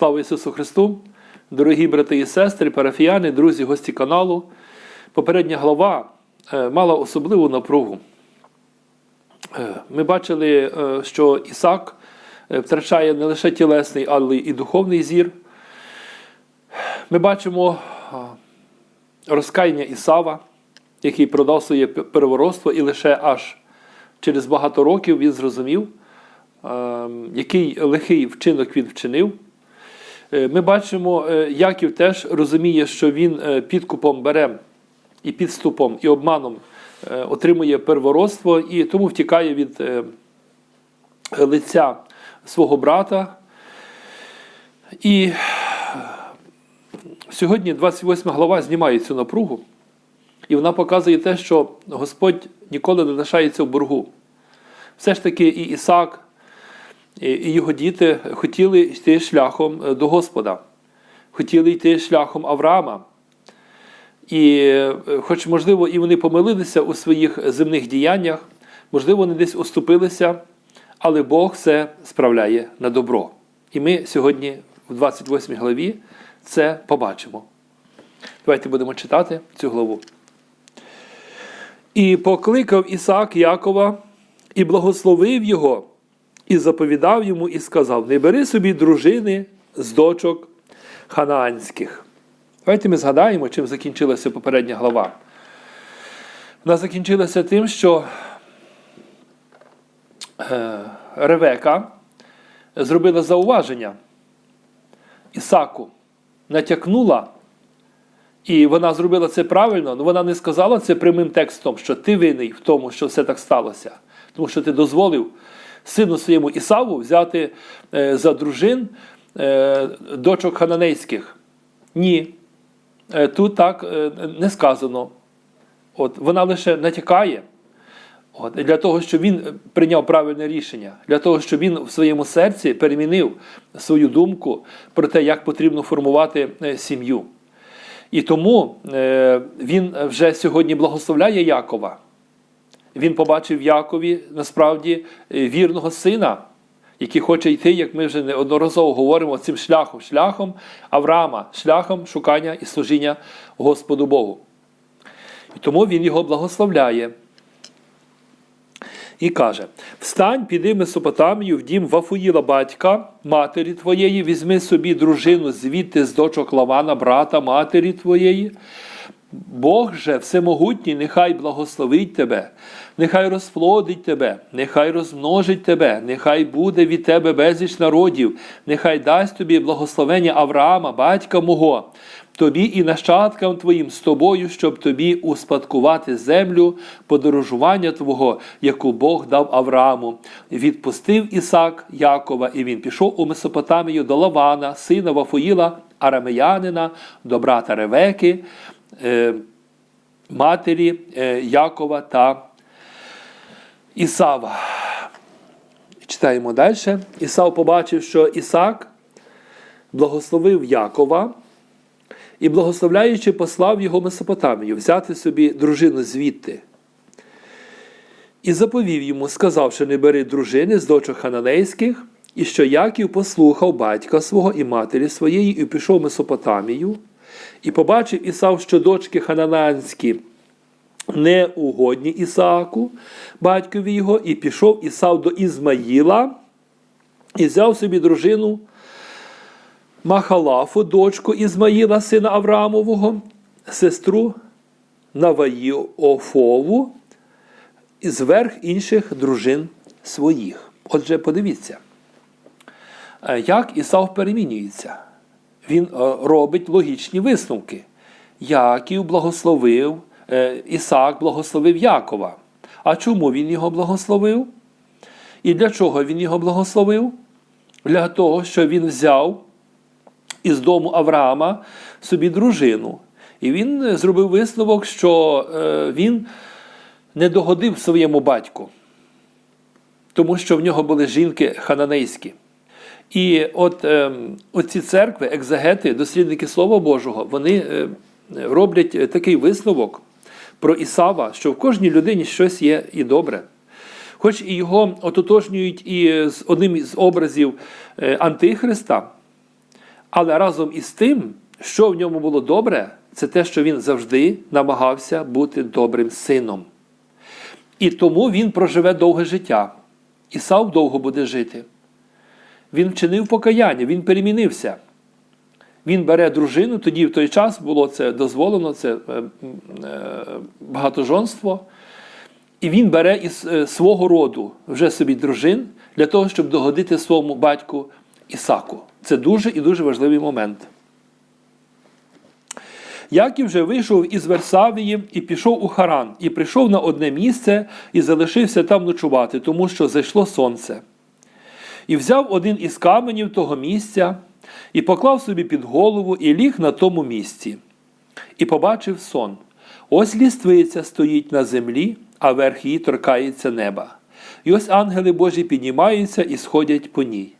Слава Ісусу Христу! Дорогі брати і сестри, парафіяни, друзі, гості каналу. Попередня глава е, мала особливу напругу. Е, Ми бачили, е, що Ісак втрачає не лише тілесний, але й духовний зір. Ми бачимо розкаяння Ісава, який продав своє первородство, і лише аж через багато років він зрозумів, е, який лихий вчинок він вчинив. Е, Ми бачимо, е, Яків теж розуміє, що він е, підкупом бере і підступом, і обманом отримує первородство, і тому втікає від лиця свого брата. І сьогодні 28 глава знімає цю напругу, і вона показує те, що Господь ніколи не лишається в боргу. Все ж таки, і Ісак, і його діти хотіли йти шляхом е, до Господа, хотіли йти шляхом Авраама. І, е, хоч, можливо, і вони помилилися у своїх земних діяннях, можливо, вони десь оступилися, але Бог все справляє на добро. І ми сьогодні, в 28 главі, це побачимо. Давайте будемо читати цю главу. І покликав Ісаак Якова і благословив його, і заповідав йому, і сказав: Не бери собі дружини з дочок ханаанських. Давайте ми згадаємо, чим закінчилася попередня глава. Вона закінчилася тим, що е, Ревека зробила зауваження Ісаку, натякнула, і вона зробила це правильно, але вона не сказала це прямим текстом, що ти винний в тому, що все так сталося. Тому що ти дозволив сину своєму Ісаву взяти е, за дружин е, дочок хананейських. Ні. Е, Тут так не сказано. От, Вона лише натякає. От, Для того, щоб він прийняв правильне рішення, для того, щоб він в своєму серці перемінив свою думку про те, як потрібно формувати сім'ю. І тому він вже сьогодні благословляє Якова. Він побачив Якові насправді е, вірного сина, який хоче йти, як ми вже неодноразово говоримо, цим шляхом, шляхом Авраама, шляхом шукання і служіння Господу Богу. І тому він його благословляє. І каже: Встань, піди Месопотамію в дім Вафуїла батька, матері твоєї, візьми собі дружину звідти з дочок Лавана, брата матері твоєї. Бог же всемогутній, нехай благословить тебе, нехай розплодить тебе, нехай розмножить тебе, нехай буде від тебе безліч народів, нехай дасть тобі благословення Авраама, батька мого, тобі і нащадкам твоїм з тобою, щоб тобі успадкувати землю подорожування Твого, яку Бог дав Аврааму. Відпустив Ісак Якова, і він пішов у Месопотамію до Лавана, сина Вафуїла, арамеянина, до брата Ревеки, матері е, Якова та Ісава. Читаємо далі. Ісав побачив, що Ісак благословив Якова і, благословляючи, послав його Месопотамію взяти собі дружину звідти. І заповів йому, сказавши, не бери дружини з дочок хананейських, і що Яків послухав батька свого і матері своєї, і пішов в Месопотамію, побачив Ісав, що дочки ханананські неугодні Ісааку, батькові його, і пішов Ісав до Ізмаїла і взяв собі дружину Махалафу, дочку Ізмаїла, сина Авраамового, сестру Наваїофову, і зверх інших дружин своїх. Отже, подивіться, е, як Ісав перемінюється. Він е, робить логічні висновки. Яків благословив, е, Ісаак благословив Якова. А чому він його благословив? І для чого він його благословив? Для того, що він взяв із дому Авраама собі дружину. І він зробив висновок, що е, він не догодив своєму батьку, тому що в нього були жінки хананейські. І от е, оці церкви, екзегети, дослідники Слова Божого, вони е, роблять такий висновок про Ісава, що в кожній людині щось є і добре. Хоч і його ототожнюють і з одним із образів е, Антихриста, Але разом із тим, що в ньому було добре, це те, що він завжди намагався бути добрим сином. І тому він проживе довге життя. Ісав довго буде жити. Він вчинив покаяння, він перемінився. Він бере дружину, тоді в той час було це дозволено, це е, е, багатожонство. І він бере із е, свого роду вже собі дружин для того, щоб догодити своєму батьку Ісаку. Це дуже і дуже важливий момент. Яків вже вийшов із Версавії і пішов у Харан, і прийшов на одне місце і залишився там ночувати, тому що зайшло сонце. І взяв один із каменів того місця, і поклав собі під голову, і ліг на тому місці, і побачив сон. Ось ліствиця стоїть на землі, а верх її торкається неба. І ось ангели Божі піднімаються і сходять по ній.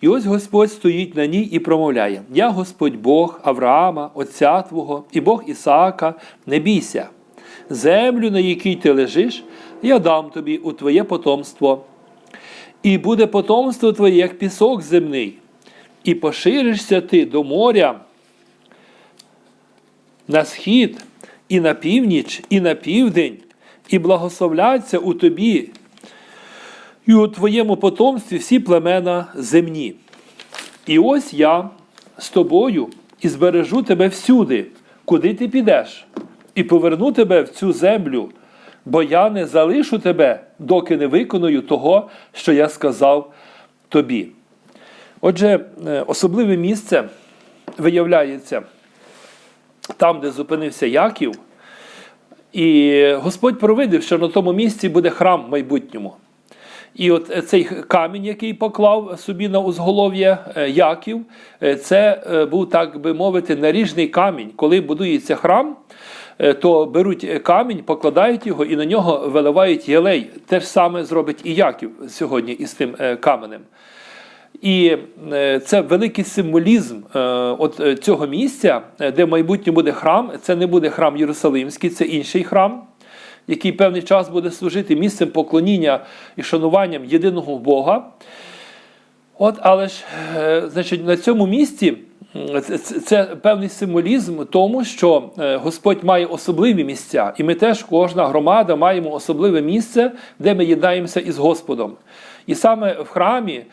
І ось Господь стоїть на ній і промовляє: Я Господь Бог Авраама, Отця Твого, і Бог Ісаака, не бійся. Землю, на якій ти лежиш, я дам тобі у твоє потомство. І буде потомство твоє, як пісок земний, і поширишся ти до моря на схід, і на північ, і на південь, і благословляться у тобі і у твоєму потомстві всі племена земні. І ось я з тобою і збережу тебе всюди, куди ти підеш, і поверну тебе в цю землю, бо я не залишу тебе, доки не виконую того, що я сказав тобі. Отже, е, особливе місце виявляється там, де зупинився Яків, і Господь провидив, що на тому місці буде храм в майбутньому. І от цей камінь, який поклав собі на узголов'я е, Яків, е, це е, був, так би мовити, наріжний камінь. Коли будується храм, то беруть камінь, покладають його і на нього виливають єлей. Те ж саме зробить і Яків сьогодні із тим каменем. І це великий символізм от цього місця, де в майбутньому буде храм. Це не буде храм Єрусалимський, це інший храм який певний час буде служити місцем поклоніння і шануванням єдиного Бога. От, Але ж, е, значить, на цьому місці це, певний символізм тому, що е, Господь має особливі місця, і ми теж, кожна громада, маємо особливе місце, де ми єднаємося із Господом. І саме в храмі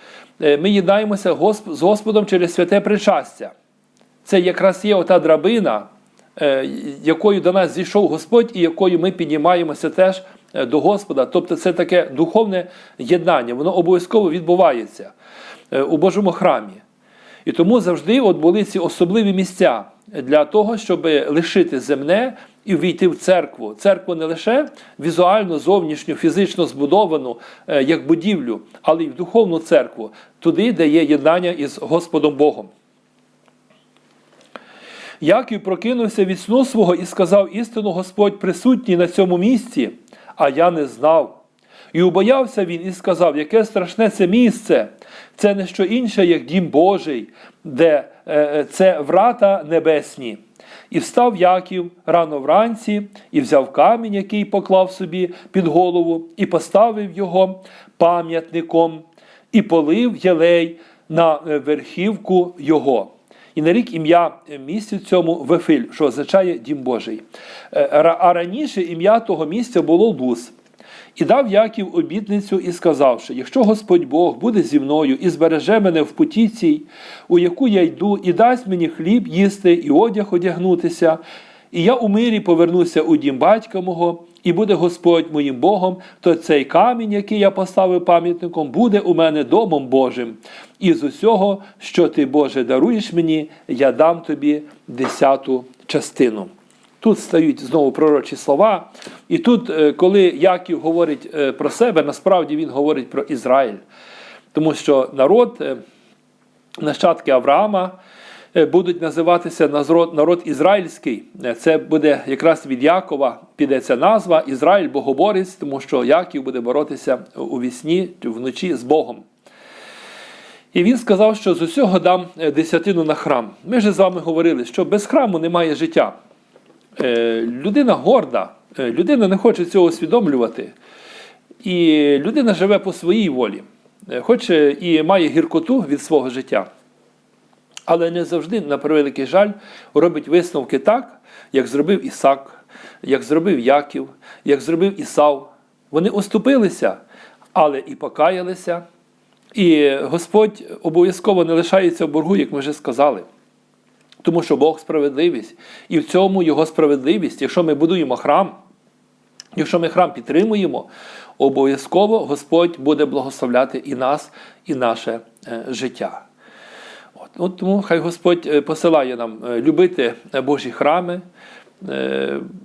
е, ми єднаємося з Господом через святе причастя. Це якраз є ота драбина, якою до нас зійшов Господь, і якою ми піднімаємося теж до Господа. Тобто це таке духовне єднання, воно обов'язково відбувається у Божому храмі. І тому завжди от були ці особливі місця для того, щоб лишити земне і війти в церкву. Церкву не лише візуально, зовнішньо, фізично збудовану як будівлю, але й в духовну церкву, туди, де є єднання із Господом Богом. Яків прокинувся від сну свого і сказав істину Господь присутній на цьому місці, а я не знав. І убоявся він і сказав, яке страшне це місце, це не що інше, як дім Божий, де е, е, це врата небесні. І встав Яків рано вранці, і взяв камінь, який поклав собі під голову, і поставив його пам'ятником, і полив єлей на е, верхівку його. І нарік ім'я місцю цьому Вефиль, що означає Дім Божий. А раніше ім'я того місця було Луз. І дав Яків обітницю і сказавши: якщо Господь Бог буде зі мною і збереже мене в путі цій, у яку я йду, і дасть мені хліб їсти, і одяг одягнутися, і я у мирі повернуся у дім батька мого, і буде Господь моїм Богом, то цей камінь, який я поставив пам'ятником, буде у мене домом Божим. І з усього, що ти, Боже, даруєш мені, я дам тобі десяту частину. Тут стають знову пророчі слова. І тут, е, коли Яків говорить е, про себе, насправді він говорить про Ізраїль. Тому що народ, е, нащадки Авраама, будуть називатися народ, ізраїльський. Це буде якраз від Якова піде ця назва Ізраїль Богоборець, тому що Яків буде боротися у вісні вночі з Богом. І він сказав, що з усього дам десятину на храм. Ми вже з вами говорили, що без храму немає життя. Людина горда, людина не хоче цього усвідомлювати. І людина живе по своїй волі, хоч і має гіркоту від свого життя. Але не завжди, на превеликий жаль, робить висновки так, як зробив Ісак, як зробив Яків, як зробив Ісав. Вони оступилися, але і покаялися. І Господь обов'язково не лишається в боргу, як ми вже сказали. Тому що Бог справедливість. І в цьому Його справедливість, якщо ми будуємо храм, якщо ми храм підтримуємо, обов'язково Господь буде благословляти і нас, і наше е, життя. От, от тому хай Господь е, посилає нам е, любити Божі храми,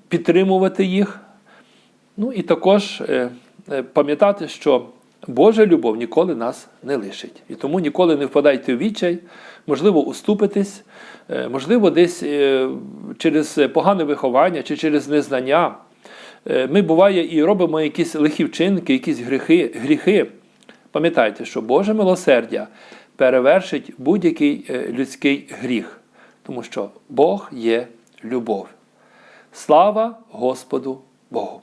підтримувати їх. Ну і також пам'ятати, що Божа любов ніколи нас не лишить. І тому ніколи не впадайте в відчай, можливо, уступитись, е, можливо, десь е, через погане виховання чи через незнання. Е, Ми буває і робимо якісь лихі вчинки, якісь гріхи. гріхи. Пам'ятайте, що Боже милосердя перевершить будь-який людський гріх, тому що Бог є любов. Слава Господу Богу!